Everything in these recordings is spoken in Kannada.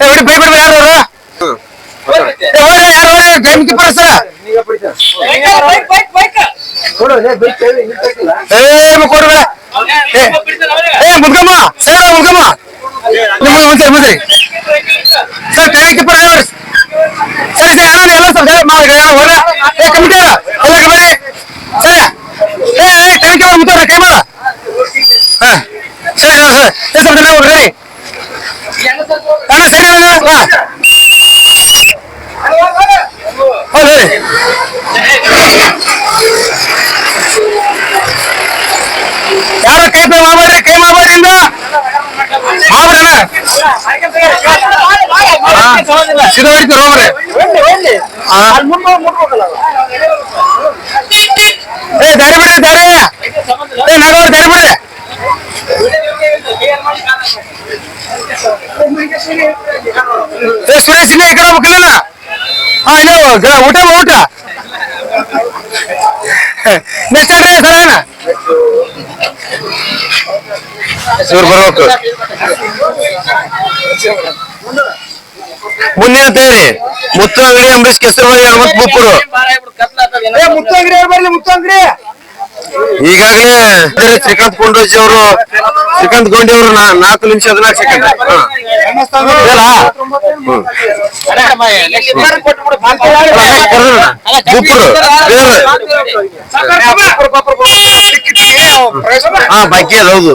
ಬಿಡಿ ಬಿಡಿ ಬಿಡಿ ಯಾರು ಅವರು ಯಾರು ಟೈಮ್ ಕೀಪರ್ ಸರ್ ಏ ಕೊಡು ಏ ಮುದ್ಗಮ್ಮ ಸರ್ ಮುದ್ಗಮ್ಮ ನಿಮ್ಮ ಮುಂದೆ ಮುಂದೆ ಸರ್ ಟೈಮ್ ಕೀಪರ್ ಡ್ರೈವರ್ಸ್ ಸರಿ ಸರಿ ಯಾರು ಎಲ್ಲ ಸರ್ ಮಾಡಿ ಹೊರ ಏ ಕಮಿಟಿ ಎಲ್ಲ ಕಮಿಟಿ ಸರಿ ಏ ಏ ಟೈಮ್ ಕೀಪರ್ ಮುತ್ತವ್ರೆ ಕೈ ಮಾಡ ಹಾ. ಸರಿ ಸರಿ ಸರಿ ಏ ಸ್ವಲ್ಪ ನಾವು ರೆಡಿ ಅಣ್ಣ, ಸರಿ, ಅಣ್ಣ ಹಾ ಹೌದು. ಹೇಳಿ ಯಾರ ಕೈ ಪೇ ಮಾಡ್ಬೇಡ್ರಿ ಕೈ ಮಾಡ್ಬೇಡ್ರಿ ಇಂದ ಮಾಡ್ಬಿಡಣ ಇದು ಹೊಡಿತೀರ ಹೋಗ್ರಿ ಏ, ದಾರಿ ಬಿಡ್ರಿ ದಾರಿ. ಏ ಸುರೇಶ್ ಇನ್ನ ಈ ಕಡೆ ಹೋಗ್ಲಿಲ್ಲ ಹಾ ಇಲ್ಲ ಗ- ಊಟ ಬಾ, ಊಟ ನೆಕ್ಸ್ಟ್ ಅಡ್ರಿ ಸರ ಏನ ಇವ್ರು ಬರ್ಬೇಕು ಮುಂದಿನ ತೇರಿ ಮುತ್ತು ಅಂಗಡಿ ಅಂಬರೀಶ್ ಕೆಸರುವಾಡಿ ಹನುಮಂತ ಮುಪ್ಪುರು ಮುತ್ತಂಗ್ರಿ ಬರ್ಲಿ ಮುತ್ತಂಗ್ರಿ ಈಗಾಗಲೇ ಶ್ರೀಕಾಂತ್ ಕೊಂಡೋಜಿ ಅವರು, ಶ್ರೀಕಾಂತ್ ಗೊಂಡಿ ಅವರು ನಾಲ್ಕು ನಿಮಿಷ ಹದಿನಾಲ್ಕು ಸೆಕೆಂಡ್ ಹಾ, ಬಾಕಿ ಅದು ಹೌದು.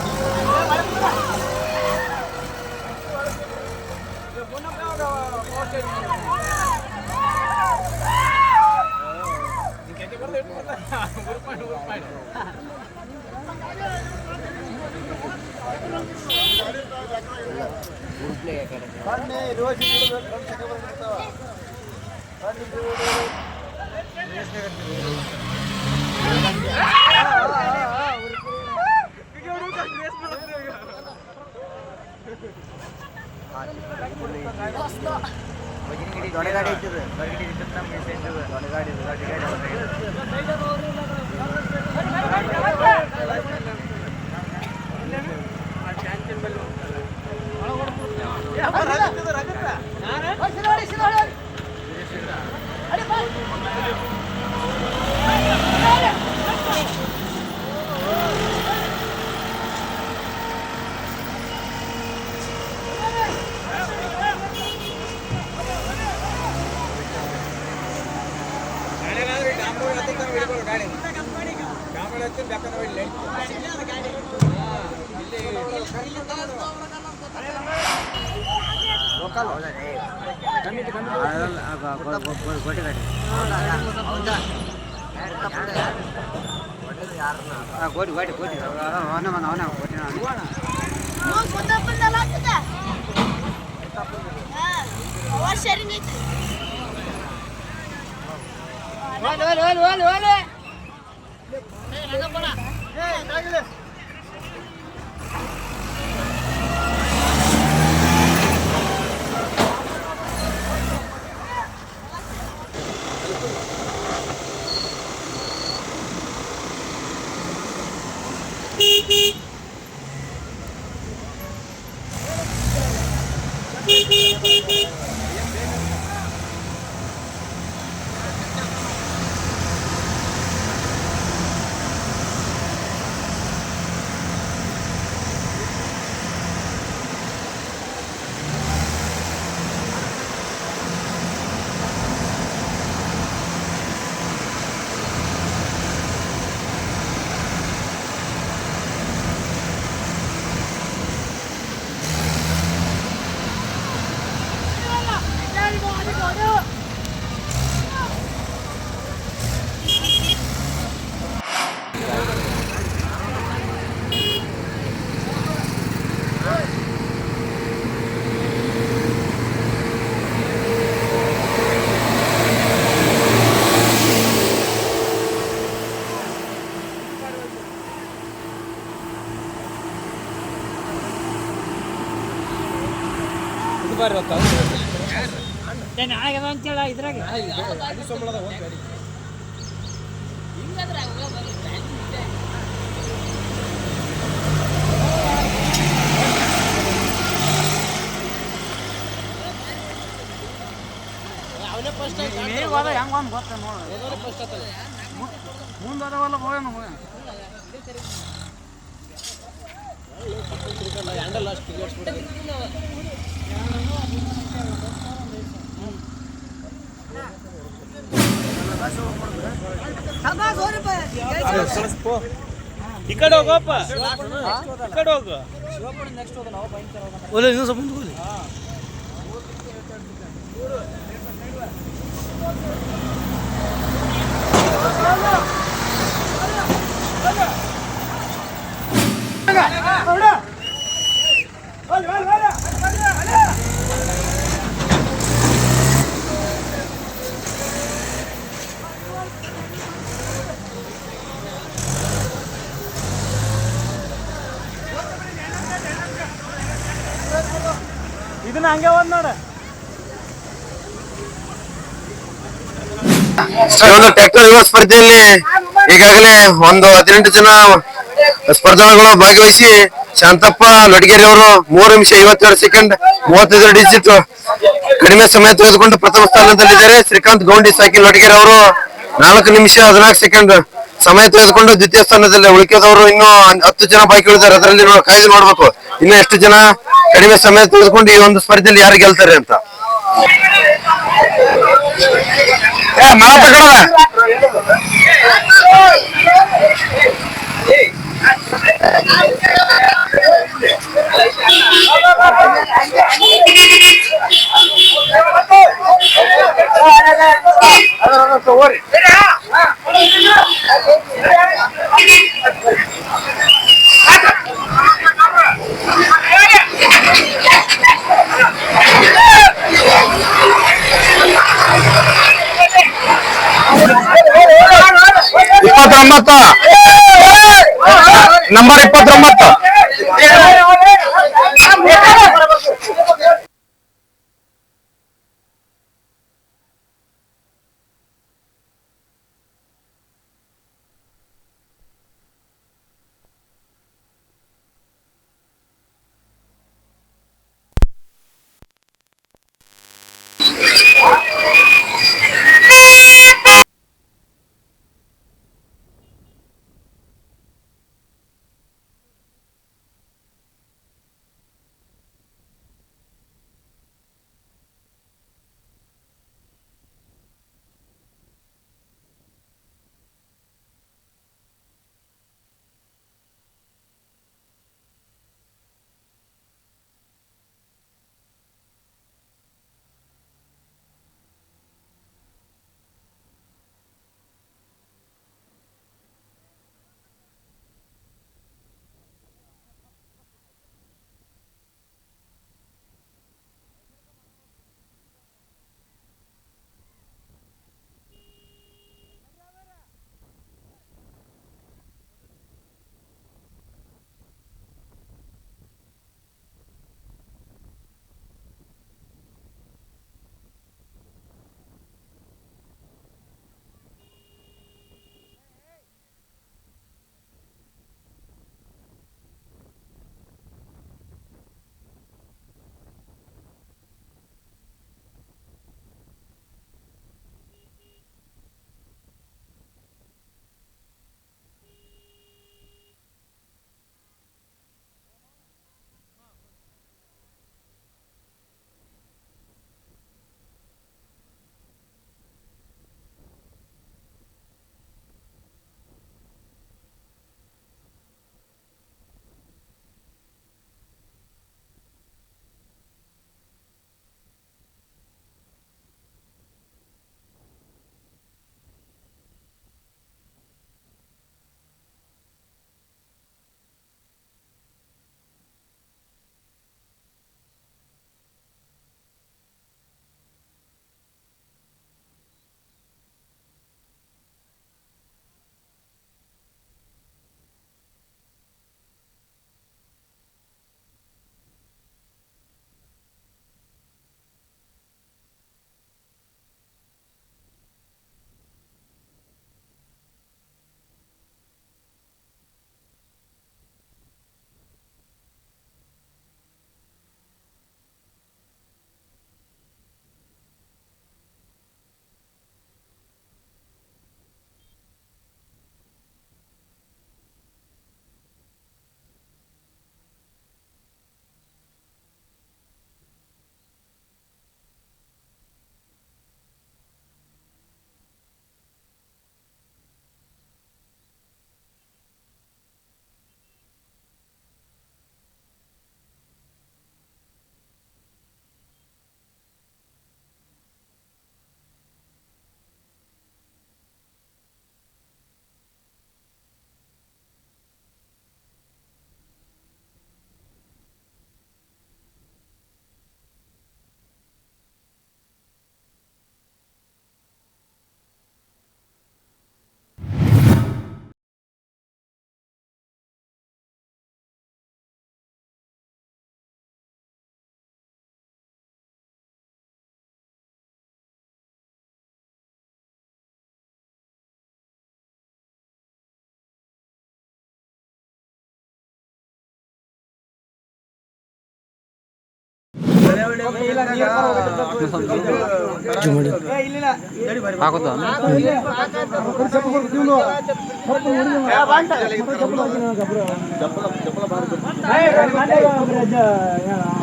கோடி கோடி கோடி அவனே வந்தான் அவனே கொட்டினான் சரி நீத்து ஓடு ஓடு ஓடு ஓடு ஏய் நகப்படா ஏய் நகலு ಗೋಟಿ ಅವನ ಅವನ ಅವನ ಗೋಟಿ ಹೆಂಗ್ ಒಂದ್ ಗೊತ್ತ ಮುಂದೆ ಅದಾವಲ್ಲ ಹೋಗೋಣ ಹೋಗೋಣ ಈ ಕಡೆ ಹೋಗಪ್ಪ ಈ ಕಡೆ ಹೋಗು. ಒಲೆ ಇನ್ನೂ ಸ್ವಲ್ಪ ಮುಂದೆ ಹೋಗ್ಲಿ. ಹಂಗೆ ಒಂದ್ ನೋಡ. ಒಂದು ಟ್ರ್ಯಾಕ್ಟರ್ ಯುವ ಸ್ಪರ್ಧೆಯಲ್ಲಿ ಈಗಾಗಲೇ ಒಂದು ಹದಿನೆಂಟು ಜನ ಸ್ಪರ್ಧಾಳುಗಳು ಭಾಗವಹಿಸಿ ಶಾಂತಪ್ಪ ಲಡ್ಗೇರಿ ಅವರು ಮೂರು ನಿಮಿಷ ಐವತ್ತೆರಡು ಸೆಕೆಂಡ್ ಮೂವತ್ತೈದು ಡಿಜಿಟ್ ಕಡಿಮೆ ಸಮಯ ತೆಗೆದುಕೊಂಡು ಪ್ರಥಮ ಸ್ಥಾನದಲ್ಲಿದ್ದಾರೆ. ಶ್ರೀಕಾಂತ್ ಗೌಂಡಿ ಸಾಕಿ ಲಡ್ಗೇರಿ ಅವರು ನಾಲ್ಕು ನಿಮಿಷ ಹದಿನಾಲ್ಕು ಸೆಕೆಂಡ್ ಸಮಯ ತೆಗೆದುಕೊಂಡು ದ್ವಿತೀಯ ಸ್ಥಾನದಲ್ಲಿ ಉಳಿಕೆದವರು ಇನ್ನು ಹತ್ತು ಜನ ಬಾಕಿ ಉಳಿದಾರೆ. ಅದರಲ್ಲಿ ಕಾಯ್ದು ನೋಡ್ಬೇಕು. ಇನ್ನು ಎಷ್ಟು ಜನ ಕಡಿಮೆ ಸಮಯ ತೆಗೆದುಕೊಂಡು ಈ ಒಂದು ಸ್ಪರ್ಧೆಯಲ್ಲಿ ಯಾರು ಗೆಲ್ತಾರೆ ಅಂತ? ಏ ಮಾವ ತಗೊಳಲ್ಲ ಇಪ್ಪತ್ತೊಂಬತ್ತು ನಂಬರ್ ಇಪ್ಪತ್ತೊಂಬತ್ತು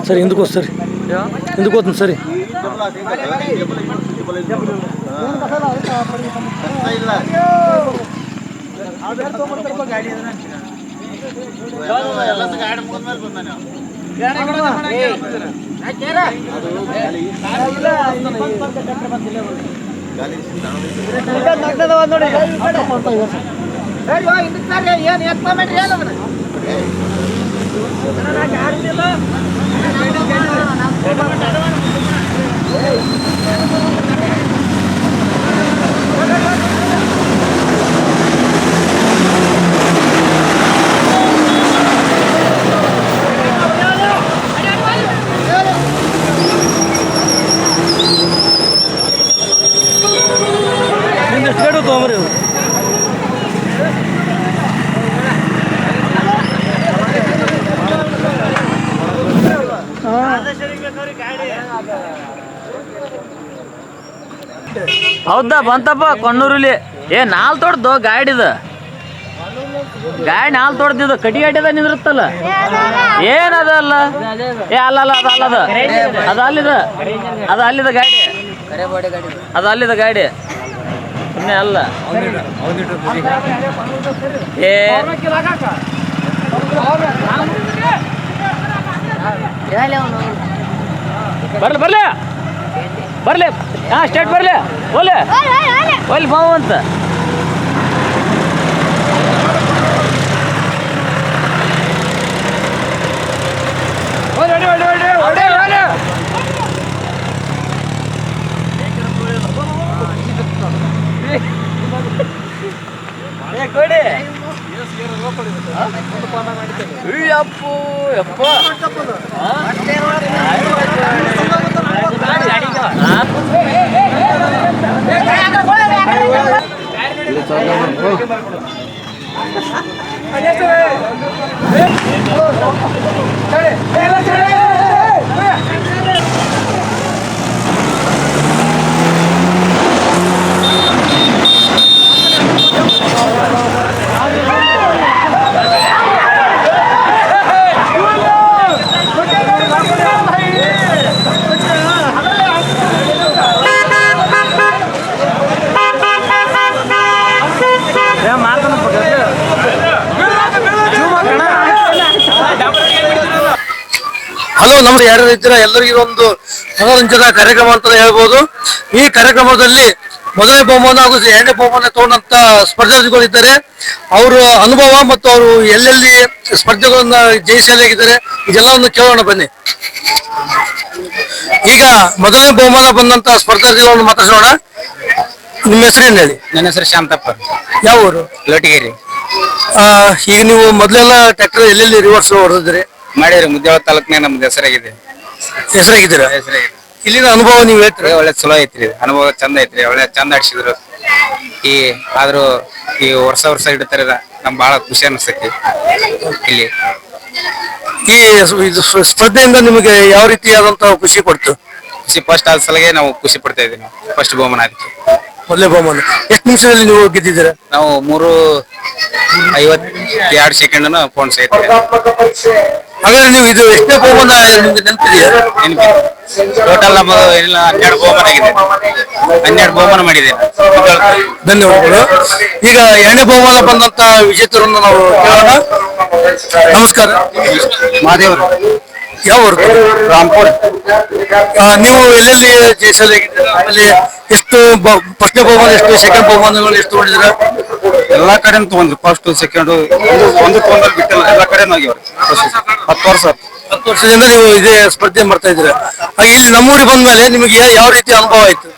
ಸರಿ ಹಿಂದಕ್ಕೆ ಹೋದ್ ಸರಿ. ಹಿಂದಕ್ಕೆ ಹೋಗ್ತೀನಿ ಸರಿ. ಏನ್ ಎತ್ತ ಮಾಡ್ರಿ ಹೇಳೋದ್ರ ನಿಂದಷ್ಟು ಗಾಡಿ ತೊಗೊಂಬರಿ ಇವ್ರು. ಹೌದಾ? ಬಂತಪ್ಪ, ಕೊಣ್ಣೂರಲ್ಲಿ. ಏ, ನಾಲ್ ತೊಡ್ದು ಗಾಡಿದ. ಗಾಡಿ ನಾಲ್ ತೊಡ್ದಿದ್ದು. ಕಟಿ ನಿಂದ್ರತ್ತಲ್ಲ? ನಿಂದಿರುತ್ತಲ್ಲ ಏನದಲ್ಲ ಏ, ಅಲ್ಲ ಅಲ್ಲ, ಅದ ಅಲ್ಲದ ಅದ. ಅಲ್ಲಿದ. ಅದ ಅಲ್ಲಿದ ಗಾಡಿ. ಅದ ಅಲ್ಲಿದ ಗಾಡಿ. ಸುಮ್ಮನೆ ಅಲ್ಲ. ಏ. ಬರ್ಲಿ ಬರ್ಲಿ. ಬರ್ಲಿ. ಹಾ ಸ್ಟೇಟ್ ಬರ್ಲಿ. ಓಲೆ ಒಲ್ಲಿ ಬಾವು ಅಂತ. ಕೊಡಿ. ನಮ್ದು ರೀತಿಯ ಇದ್ದೀರಾ ಎಲ್ಲರಿಗೂ ಒಂದು ಮನೋರಂಜನಾ ಕಾರ್ಯಕ್ರಮ ಅಂತ ಹೇಳ್ಬೋದು. ಈ ಕಾರ್ಯಕ್ರಮದಲ್ಲಿ ಮೊದಲನೇ ಬಹುಮಾನ ಹಾಗೂ ಎರಡನೇ ಬಹುಮಾನ ತಗೊಂಡಂತ ಸ್ಪರ್ಧಾರ್ಥಿಗಳು ಇದ್ದಾರೆ. ಅವರ ಅನುಭವ ಮತ್ತು ಅವರು ಎಲ್ಲೆಲ್ಲಿ ಸ್ಪರ್ಧೆಗಳನ್ನ ಜಯಿಸಲಾಗಿದ್ದಾರೆ ಇದೆಲ್ಲವನ್ನು ಕೇಳೋಣ ಬನ್ನಿ. ಈಗ ಮೊದಲನೇ ಬಹುಮಾನ ಬಂದಂತ ಸ್ಪರ್ಧಾರ್ಥಿಗಳನ್ನು ಮಾತಾಡೋಣ ನಿಮ್ಮ ಹೆಸರೇನು ಹೇಳಿ? ನನ್ನ ಹೆಸರು ಶಾಂತಪ್ಪ ಯಾವ ಊರು? ಲೋಟಗೇರಿ. ಆ, ಈಗ ನೀವು ಮೊದಲೆಲ್ಲ ಟ್ರ್ಯಾಕ್ಟರ್ ಎಲ್ಲೆಲ್ಲಿ ರಿವರ್ಸ್ ಹೊಡೆದಿರಿ ಮಾಡಿದ್ರಿ ಮುದ್ದೇಳ ತಾಲೂಕ್ನಾಗ ನಮ್ದು ಹೆಸರಾಗಿದೆ. ಹೆಸರಾಗಿದ್ದೀರಾ? ಹೆಸರಾಗಿದೆ. ಇಲ್ಲಿನ ಅನುಭವ ನೀವು ಹೇಳ್ತೀರಿ? ಒಳ್ಳೆ ಚಲೋ ಐತ್ರಿ. ಅನುಭವ ಚಂದ ಐತ್ರಿ. ಒಳ್ಳೆ ಚಂದ ಆಡ್ಸಿದ್ರು. ಈ ಆದ್ರೂ ಈ ವರ್ಷ ವರ್ಷ ಇಡ್ತಾರ ನಮ್ ಬಹಳ ಖುಷಿ ಅನಿಸ್ತೈತಿ ಇಲ್ಲಿ. ಈ ಸ್- ಇದು ಸ್- ಸ್ಪರ್ಧೆಯಿಂದ ನಿಮಗೆ ಯಾವ ರೀತಿಯಾದಂತ ಖುಷಿ ಕೊಡ್ತು? ಖುಷಿ ಫಸ್ಟ್ ಆದ ಸಲಗೆ ನಾವು ಖುಷಿ ಪಡ್ತಾ ಇದೀವಿ ನಾವು. ಫಸ್ಟ್ ಬಹುಮಾನ ಅದಕ್ಕೆ ಮೊದಲೇ ಬಹುಮಾನ. ಎಷ್ಟು ನಿಮಿಷದಲ್ಲಿ ನೀವು ಗೆದ್ದಿದ್ದೀರಾ? ನಾವು ಮೂರು ಐವತ್ತೆರಡು ಸೆಕೆಂಡ್ ಫೋನ್ ಐತ್ರಿ ಹಾಗಾದ್ರೆ ನೀವು ಇದು ಎಷ್ಟೇ ಬಹುಮಾನ ನಿಮ್ಗೆ ನೆನಪಿದೆಯಾ? ಟೋಟಲ್ ನಮ್ಮ ಏನಿಲ್ಲ ಹನ್ನೆರಡು ಬಹುಮಾನ ಆಗಿದೆ. ಹನ್ನೆರಡು ಬಹುಮಾನ ಮಾಡಿದೆ. ಧನ್ಯವಾದಗಳು. ಈಗ ಎರಡನೇ ಬಹುಮಾನ ಬಂದಂತ ವಿಜೇತರನ್ನು ನಾವು ಕೇಳೋಣ. ನಮಸ್ಕಾರ. ಮಹಾದೇವರು ಯಾವ ಊರು? ರಾಮ್ಪುರ್. ನೀವು ಎಲ್ಲೆಲ್ಲಿ ಜಯಿಸಲಾಗಿದ್ದೀರಾ ಆಮೇಲೆ ಎಷ್ಟು ಫಸ್ಟ್ ಫಸ್ಟ್ನೇ ಬಹುಮಾನ ಎಷ್ಟು ಸೆಕೆಂಡ್ ಬಹುಮಾನಗಳು ಎಷ್ಟು ಹೊಡೆದಿರಾ ಎಲ್ಲಾ ಕಡೆ ತಗೊಂಡ್ರಿ. ಫಸ್ಟ್ ಸೆಕೆಂಡ್ ಒಂದು ತಗೊಂಡ್ರೆ ಬಿಟ್ಟಿಲ್ಲ. ಎಲ್ಲಾ ಕಡೆ ಹೋಗ್ಯವ್ರಿ ಹತ್ತು ವರ್ಷ. ಹತ್ತು ವರ್ಷದಿಂದ ನೀವು ಇದೇ ಸ್ಪರ್ಧೆ ಮಾಡ್ತಾ ಇದ್ದೀರಾ? ಹಾಗೆ ಇಲ್ಲಿ ನಮ್ಮೂರಿಗೆ ಬಂದ್ಮೇಲೆ ನಿಮಗೆ ಯಾವ ರೀತಿ ಅನುಭವ ಆಯ್ತು?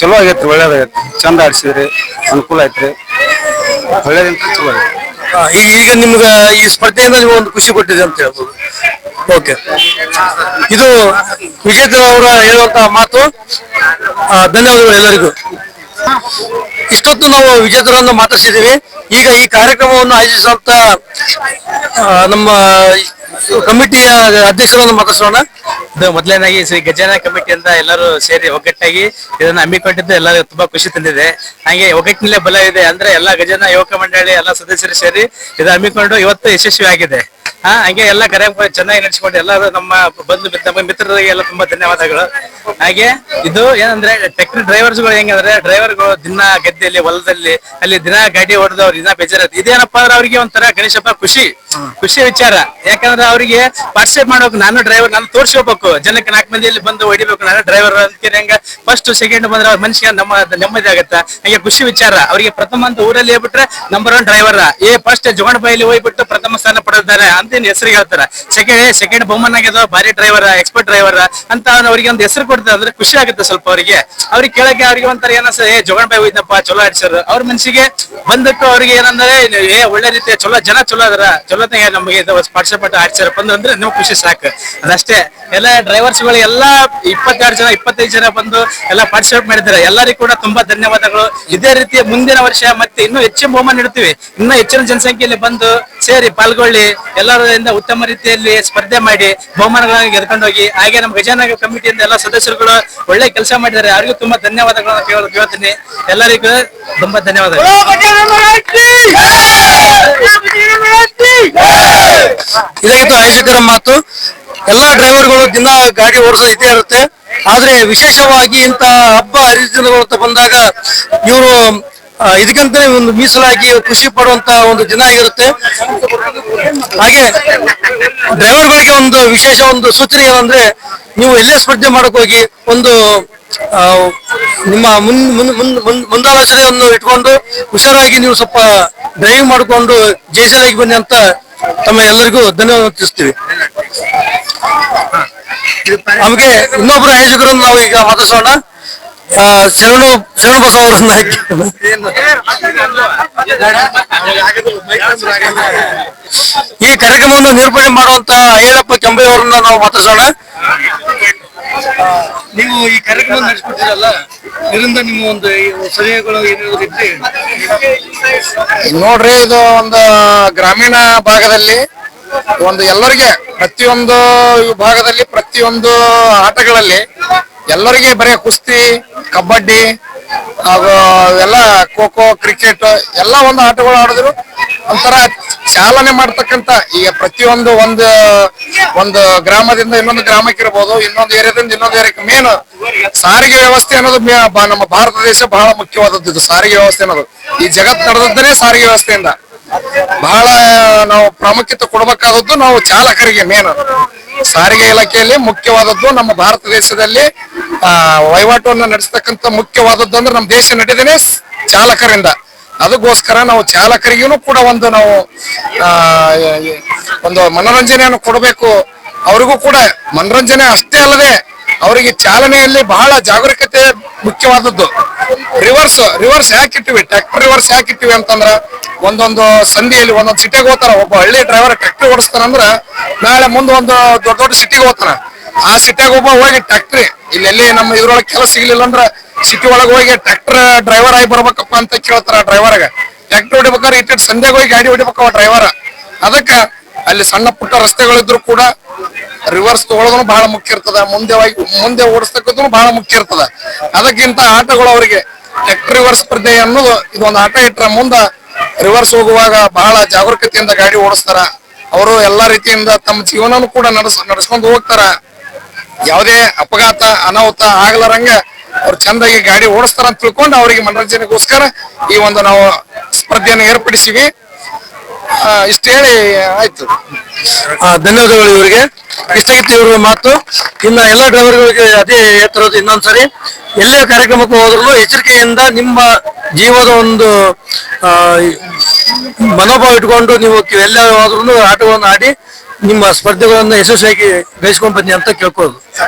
ಚಲೋ ಆಗೈತ್ರಿ ಒಳ್ಳೇದಾಗೈತಿ ಚಂದ ಆಡ್ಸಿದ್ರಿ. ಅನುಕೂಲ ಐತ್ರಿ ಒಳ್ಳೇದಂತ ಚಲೋ ಈಗ ನಿಮ್ಗೆ ಈ ಸ್ಪರ್ಧೆಯಿಂದ ನೀವು ಒಂದು ಖುಷಿ ಕೊಟ್ಟಿದೆ ಅಂತ ಹೇಳ್ಬೋದು. ಓಕೆ ಇದು ವಿಜೇತ ಅವರ ಹೇಳುವಂತಹ ಮಾತು ಧನ್ಯವಾದಗಳು ಎಲ್ಲರಿಗೂ. ಇಷ್ಟೊತ್ತು ನಾವು ವಿಜೇತರನ್ನು ಮಾತಾಡ್ಸಿದ್ದೀವಿ. ಈಗ ಈ ಕಾರ್ಯಕ್ರಮವನ್ನು ಆಯೋಜಿಸುವಂತ ನಮ್ಮ ಕಮಿಟಿಯ ಅಧ್ಯಕ್ಷರನ್ನು ಮಾತಾಡ್ಸೋಣ. ಮೊದಲನೇದಾಗಿ ಶ್ರೀ ಗಜಾನ ಕಮಿಟಿಯಿಂದ ಎಲ್ಲರೂ ಸೇರಿ ಒಗ್ಗಟ್ಟಾಗಿ ಇದನ್ನು ಹಮ್ಮಿಕೊಂಡಿದ್ದು ಎಲ್ಲರಿಗೂ ತುಂಬಾ ಖುಷಿ ತಂದಿದೆ. ಹಾಗೆ ಒಗ್ಗಟ್ಟಿನಲ್ಲೇ ಬಲ ಇದೆ ಅಂದ್ರೆ ಎಲ್ಲಾ ಗಜಾನ ಯುವಕ ಮಂಡಳಿ, ಎಲ್ಲಾ ಸದಸ್ಯರು ಸೇರಿ ಇದು ಹಮ್ಮಿಕೊಂಡು ಇವತ್ತು ಯಶಸ್ವಿ ಆಗಿದೆ ಹಾ, ಹಂಗೆ ಎಲ್ಲ ಕಾರ್ಯಕ್ರಮ ಚೆನ್ನಾಗಿ ನಡೆಸಿಕೊಂಡು ಎಲ್ಲ ನಮ್ಮ ನಮ್ಮ ಮಿತ್ರರಿಗೆ ಎಲ್ಲ ತುಂಬಾ ಧನ್ಯವಾದಗಳು. ಹಾಗೆ ಇದು ಏನಂದ್ರೆ ಟೆಕ್ನಿಕ್ ಡ್ರೈವರ್ಸ್ಗಳು ಹೆಂಗಂದ್ರೆ ಡ್ರೈವರ್ಗಳು ದಿನ ಗದ್ದೆಯಲ್ಲಿ, ಹೊಲದಲ್ಲಿ, ಅಲ್ಲಿ ದಿನ ಗಾಡಿ ಹೊಡೆದು ಅವ್ರಿಗೆ ದಿನ ಬೇಜಾರತ್ತೆ ಇದೇನಪ್ಪ ಅಂದ್ರೆ ಅವ್ರಿಗೆ ಒಂಥರ ಗಣೇಶಪ್ಪ ಖುಷಿ ಖುಷಿ ವಿಚಾರ. ಯಾಕಂದ್ರೆ ಅವರಿಗೆ ಪಾರ್ಟಿಸಿಪೇಟ್ ಮಾಡ್ಬೇಕು ನಾನು ಡ್ರೈವರ್ ನಾನು ತೋರಿಸ್ಕೋಬೇಕು. ಜನಕ್ಕೆ ನಾಲ್ಕು ಮಂದಿಯಲ್ಲಿ ಬಂದು ಹೊಡಿಬೇಕು, ನಾನು ಡ್ರೈವರ್ ಅಂತ ಹೆಂಗ ಫಸ್ಟ್ ಸೆಕೆಂಡ್ ಬಂದ್ರೆ ಅವ್ರ ಮನುಷ್ಯ ನಮ್ಮ ನೆಮ್ಮದಿ ಆಗತ್ತ. ಹಂಗೆ ಖುಷಿ ವಿಚಾರ. ಅವರಿಗೆ ಪ್ರಥಮ ಅಂತ ಊರಲ್ಲಿ ಹೋಗ್ಬಿಟ್ರೆ ನಂಬರ್ ಒನ್ ಡ್ರೈವರ್ ಏ ಫಸ್ಟ್ ಜೋಗಣ ಬೈಲಿ ಹೋಗ್ಬಿಟ್ಟು ಪ್ರಥಮ ಸ್ಥಾನ ಪಡೆದಿದ್ದಾರೆ. ಅಂತ ಹೆಸರು ಹೇಳ್ತಾರ. ಸೆಕೆಂಡ್ ಸೆಕೆಂಡ್ ಬಹುಮಾನ ಆಗ್ಯದ ಭಾರಿ ಡ್ರೈವರ್ ಎಕ್ಸ್ಪರ್ಟ್ ಡ್ರೈವರ್ ಅಂತ ಅವ್ರಿಗೆ ಒಂದು ಹೆಸರು ಕೊಡ್ತಾರೆ. ಅಂದ್ರೆ ಖುಷಿ ಆಗುತ್ತೆ ಸ್ವಲ್ಪ ಅವರಿಗೆ. ಅವ್ರಿಗೆ ಕೇಳಕ್ಕೆ ಅವ್ರಿಗೆ ಒಂಥರ ಏನಸ ಏ ಜೋಗಣ ಬೈ ಹೋಯ್ತಪ್ಪ ಚಲೋ ಆಡ್ಸರ್ ಅವ್ರ ಮನ್ಸಿಗೆ ಬಂದಕ್ಕೂ ಅವ್ರಿಗೆ ಏನಂದ್ರೆ, ಏ ಒಳ್ಳೆ ರೀತಿಯ ಚಲೋ, ಜನ ಚಲೋ ಅದರ. ಚಲೋತ್ನಾಗ ನಮಗೆ ಪಾರ್ಟಿಸಿಪೇಟ್ ಆಡ್ಸಾರಪ್ಪ ಅಂದ್ರೆ ನೀವು ಖುಷಿ ಸಾಕು. ಅದಷ್ಟೇ, ಎಲ್ಲ ಡ್ರೈವರ್ಸ್ಗಳು ಎಲ್ಲಾ ಇಪ್ಪತ್ತೆರಡು ಜನ, ಇಪ್ಪತ್ತೈದು ಜನ ಬಂದು ಎಲ್ಲ ಪಾರ್ಟಿಸಿಪೇಟ್ ಮಾಡಿದ್ದಾರೆ. ಎಲ್ಲರಿಗೂ ಕೂಡ ತುಂಬಾ ಧನ್ಯವಾದಗಳು. ಇದೇ ರೀತಿ ಮುಂದಿನ ವರ್ಷ ಮತ್ತೆ ಇನ್ನೂ ಹೆಚ್ಚಿನ ಬಹುಮಾನ ಇಡ್ತೀವಿ ಇನ್ನೂ ಹೆಚ್ಚಿನ ಜನಸಂಖ್ಯೆಯಲ್ಲಿ ಬಂದು ಸೇರಿ ಪಾಲ್ಗೊಳ್ಳಿ, ಎಲ್ಲರಿಂದ ಉತ್ತಮ ರೀತಿಯಲ್ಲಿ ಸ್ಪರ್ಧೆ ಮಾಡಿ ಬಹುಮಾನಗಳನ್ನು ಗೆದ್ಕೊಂಡು ಹೋಗಿ ಹಾಗೆ ನಮ್ಮ ಗಜಾನಗರ ಕಮಿಟಿಯಿಂದ ಎಲ್ಲ ಸದಸ್ಯರುಗಳು ಒಳ್ಳೆ ಕೆಲಸ ಮಾಡಿದ್ದಾರೆ. ಅವರಿಗೂ ತುಂಬಾ ಧನ್ಯವಾದಗಳನ್ನು ಕೇಳ- ಕೇಳ್ತೀನಿ. ಎಲ್ಲರಿಗೂ ತುಂಬಾ ಧನ್ಯವಾದಗಳು. ಇದಾಗಿತ್ತು ಆಯೋಜಕರ ಮಾತು, ಎಲ್ಲಾ ಡ್ರೈವರ್ಗಳು ದಿನ ಗಾಡಿ ಓಡಿಸೋ ಇದೇ ಇರುತ್ತೆ. ಆದ್ರೆ ವಿಶೇಷವಾಗಿ ಇಂತ ಹಬ್ಬ ಹರಿದಿನಗಳು ಅಂತ ಬಂದಾಗ ಇವರು ಇದಕ್ಕಂತಾನೆ ಒಂದು ಮೀಸಲಾಗಿ ಖುಷಿ ಪಡುವಂತ ಒಂದು ದಿನ ಆಗಿರುತ್ತೆ. ಹಾಗೆ ಡ್ರೈವರ್ ಗಳಿಗೆ ಒಂದು ವಿಶೇಷ ಒಂದು ಸೂಚನೆ ಏನಂದ್ರೆ, ನೀವು ಎಲ್ಲೇ ಸ್ಪರ್ಧೆ ಮಾಡಕ್ ಹೋಗಿ ಒಂದು ನಿಮ್ಮ ಮುನ್ ಮುನ್ ಮುನ್ ಮುಂದಾಲೋಚನೆಯನ್ನು ಇಟ್ಕೊಂಡು ಹುಷಾರಾಗಿ ನೀವು ಸ್ವಲ್ಪ ಡ್ರೈವಿಂಗ್ ಮಾಡಿಕೊಂಡು ಜೈಸಲಾಗಿ ಬನ್ನಿ ಅಂತ ತಮ್ಮ ಎಲ್ಲರಿಗೂ ಧನ್ಯವಾದ ತಿಳಿಸ್ತೀವಿ. ನಮಗೆ ಇನ್ನೊಬ್ಬರು ಆಯೋಜಕರನ್ನು ನಾವು ಈಗ ಮಾತಾಡ್ಸೋಣ. ಶರಣು ಶರಣು ಬಸವ ಅವರನ್ನ ಈ ಕಾರ್ಯಕ್ರಮವನ್ನು ನಿರೂಪಣೆ ಮಾಡುವಂತ ಐರಪ್ಪ ಕೆಂಬೆಯವರನ್ನ ನಾವು ಮಾತಾಡ್ಸೋಣ. ನೀವು ಈ ಕಾರ್ಯಕ್ರಮ ನಡೆಸ್ಬಿಟ್ಟಿರಲ್ಲ ಇದರಿಂದ ನಿಮ್ಮ ಒಂದು ಸಲಹೆಗಳು ಏನಾದ್ರು ಇದ್ರೆ ನೋಡ್ರಿ ಇದು ಒಂದು ಗ್ರಾಮೀಣ ಭಾಗದಲ್ಲಿ ಒಂದು ಎಲ್ಲರಿಗೆ ಪ್ರತಿಯೊಂದು ಭಾಗದಲ್ಲಿ ಪ್ರತಿಯೊಂದು ಆಟಗಳಲ್ಲಿ ಎಲ್ಲರಿಗೆ ಬರೀ ಕುಸ್ತಿ, ಕಬಡ್ಡಿ, ಹಾಗೂ ಎಲ್ಲ ಖೋ ಖೋ ಕ್ರಿಕೆಟ್, ಎಲ್ಲ ಒಂದು ಆಟಗಳು ಆಡಿದ್ರು. ಒಂಥರ ಚಾಲನೆ ಮಾಡ್ತಕ್ಕಂತ ಈಗ ಪ್ರತಿಯೊಂದು ಒಂದು ಒಂದು ಗ್ರಾಮದಿಂದ ಇನ್ನೊಂದು ಗ್ರಾಮಕ್ಕೆ ಇರ್ಬೋದು, ಇನ್ನೊಂದು ಏರಿಯಾದಿಂದ ಇನ್ನೊಂದು ಏರಿಯಾಕ್ಕೆ ಮೇನ್ ಸಾರಿಗೆ ವ್ಯವಸ್ಥೆ ಅನ್ನೋದು ನಮ್ಮ ಭಾರತ ದೇಶ ಬಹಳ ಮುಖ್ಯವಾದದ್ದು ಇದು ಸಾರಿಗೆ ವ್ಯವಸ್ಥೆ ಅನ್ನೋದು. ಈ ಜಗತ್ ನಡೆದದ್ದೇ ಸಾರಿಗೆ ವ್ಯವಸ್ಥೆಯಿಂದ. ಬಹಳ ನಾವು ಪ್ರಾಮುಖ್ಯತೆ ಕೊಡಬೇಕಾದದ್ದು ನಾವು ಚಾಲಕರಿಗೆ ಮೇನ್ ಸಾರಿಗೆ ಇಲಾಖೆಯಲ್ಲಿ ಮುಖ್ಯವಾದದ್ದು ನಮ್ಮ ಭಾರತ ದೇಶದಲ್ಲಿ, ಆ, ವಹಿವಾಟವನ್ನು ನಡೆಸ್ತಕ್ಕಂಥ ಮುಖ್ಯವಾದದ್ದು ಅಂದ್ರೆ ನಮ್ಮ ದೇಶ ನಡೆದೇನೆ ಚಾಲಕರಿಂದ. ಅದಕ್ಕೋಸ್ಕರ ನಾವು ಚಾಲಕರಿಗೂ ಕೂಡ ಒಂದು ನಾವು ಒಂದು ಮನೋರಂಜನೆಯನ್ನು ಕೊಡಬೇಕು. ಅವರಿಗೂ ಕೂಡ ಮನೋರಂಜನೆ ಅಷ್ಟೇ ಅಲ್ಲದೆ ಅವರಿಗೆ ಚಾಲನೆಯಲ್ಲಿ ಬಹಳ ಜಾಗರೂಕತೆ ಮುಖ್ಯವಾದದ್ದು. ರಿವರ್ಸ್ ರಿವರ್ಸ್ ಯಾಕಿಟ್ಟಿವಿ ಟ್ರ್ಯಾಕ್ಟರ್ ರಿವರ್ಸ್ ಯಾಕಿಟ್ಟಿವಿ ಅಂತಂದ್ರ ಒಂದೊಂದು ಸಂಧಿಯಲ್ಲಿ ಒಂದೊಂದು ಸಿಟಿಗೆ ಹೋಗ್ತಾರ, ಒಬ್ಬ ಹಳ್ಳಿ ಡ್ರೈವರ್ ಟ್ರ್ಯಾಕ್ಟರ್ ಓಡಿಸ್ತಾನಂದ್ರ ನಾಳೆ ಮುಂದೆ ಒಂದು ದೊಡ್ಡ ದೊಡ್ಡ ಸಿಟಿಗೆ ಹೋಗ್ತಾನ. ಆ ಸಿಟಿಯಾಗ ಒಬ್ಬ ಹೋಗಿ ಟ್ರ್ಯಾಕ್ಟ್ರಿ, ಇಲ್ಲೆಲ್ಲಿ ನಮ್ಮ ಇದ್ರೊಳಗೆ ಕೆಲಸ ಸಿಗ್ಲಿಲ್ಲ ಅಂದ್ರ ಸಿಟಿ ಒಳಗೆ ಹೋಗಿ ಟ್ರ್ಯಾಕ್ಟರ್ ಡ್ರೈವರ್ ಆಗಿ ಬರ್ಬೇಕಪ್ಪ ಅಂತ ಕೇಳ್ತಾರ ಡ್ರೈವರ್ಗ. ಟ್ರ್ಯಾಕ್ಟರ್ ಹೊಡಿಬೇಕಾದ್ರೆ ಇಟ್ಟಿಟ್ಟು ಸಂಧ್ಯಾಗ ಹೋಗಿ ಗಾಡಿ ಹೊಡಿಬೇಕವ ಡ್ರೈವರ್. ಅದಕ್ಕ ಅಲ್ಲಿ ಸಣ್ಣ ಪುಟ್ಟ ರಸ್ತೆಗಳಿದ್ರು ಕೂಡ ರಿವರ್ಸ್ ತಗೊಳ್ಳೋದು ಬಹಳ ಮುಖ್ಯ ಇರ್ತದ. ಮುಂದೆ ಮುಂದೆ ಓಡಿಸ್ತಕ್ಕದ್ದು ಬಹಳ ಮುಖ್ಯ ಇರ್ತದ. ಅದಕ್ಕಿಂತ ಆಟಗಳು ಅವರಿಗೆ ಟೆಕ್ ರಿವರ್ಸ್ ಸ್ಪರ್ಧೆ ಅನ್ನೋದು ಇದೊಂದು ಆಟ. ಇಟ್ರ ಮುಂದ ರಿವರ್ಸ್ ಹೋಗುವಾಗ ಬಹಳ ಜಾಗರೂಕತೆಯಿಂದ ಗಾಡಿ ಓಡಿಸ್ತಾರ. ಅವರು ಎಲ್ಲಾ ರೀತಿಯಿಂದ ತಮ್ಮ ಜೀವನನು ಕೂಡ ನಡೆಸ್, ನಡೆಸ್ಕೊಂಡು ಹೋಗ್ತಾರ. ಯಾವುದೇ ಅಪಘಾತ, ಅನಾಹುತ ಆಗ್ಲಾರಂಗ ಅವ್ರು ಚಂದಾಗಿ ಗಾಡಿ ಓಡಿಸ್ತಾರ ಅಂತ ತಿಳ್ಕೊಂಡು ಅವರಿಗೆ ಮನರಂಜನೆಗೋಸ್ಕರ ಈ ಒಂದು ನಾವು ಸ್ಪರ್ಧೆಯನ್ನು ಏರ್ಪಡಿಸಿವಿ. ಇಷ್ಟ ಹೇಳಿ, ಆಯ್ತು. ಧನ್ಯವಾದಗಳು ಇವರಿಗೆ. ಇಷ್ಟಾಗಿತ್ತು ಇವ್ರ ಮಾತು. ಇನ್ನ ಎಲ್ಲ ಡ್ರೈವರ್ಗಳಿಗೆ ಅದೇ ಹೇಳ್ತಿರೋದು ಇನ್ನೊಂದ್ಸರಿ ಎಲ್ಲೇ ಕಾರ್ಯಕ್ರಮಕ್ಕೆ ಹೋದ್ರು ಎಚ್ಚರಿಕೆಯಿಂದ ನಿಮ್ಮ ಜೀವದ ಒಂದು ಮನೋಭಾವ ಇಟ್ಕೊಂಡು ನೀವು ಎಲ್ಲ ಹೋದ್ರು ಆಟವನ್ನು ಆಡಿ ನಿಮ್ಮ ಸ್ಪರ್ಧೆಗಳನ್ನು ಯಶಸ್ವಿಯಾಗಿ ಗಳಿಸ್ಕೊಂಡ್ ಬನ್ನಿ ಅಂತ ಕೇಳ್ಕೊಳ್ಳೋದು.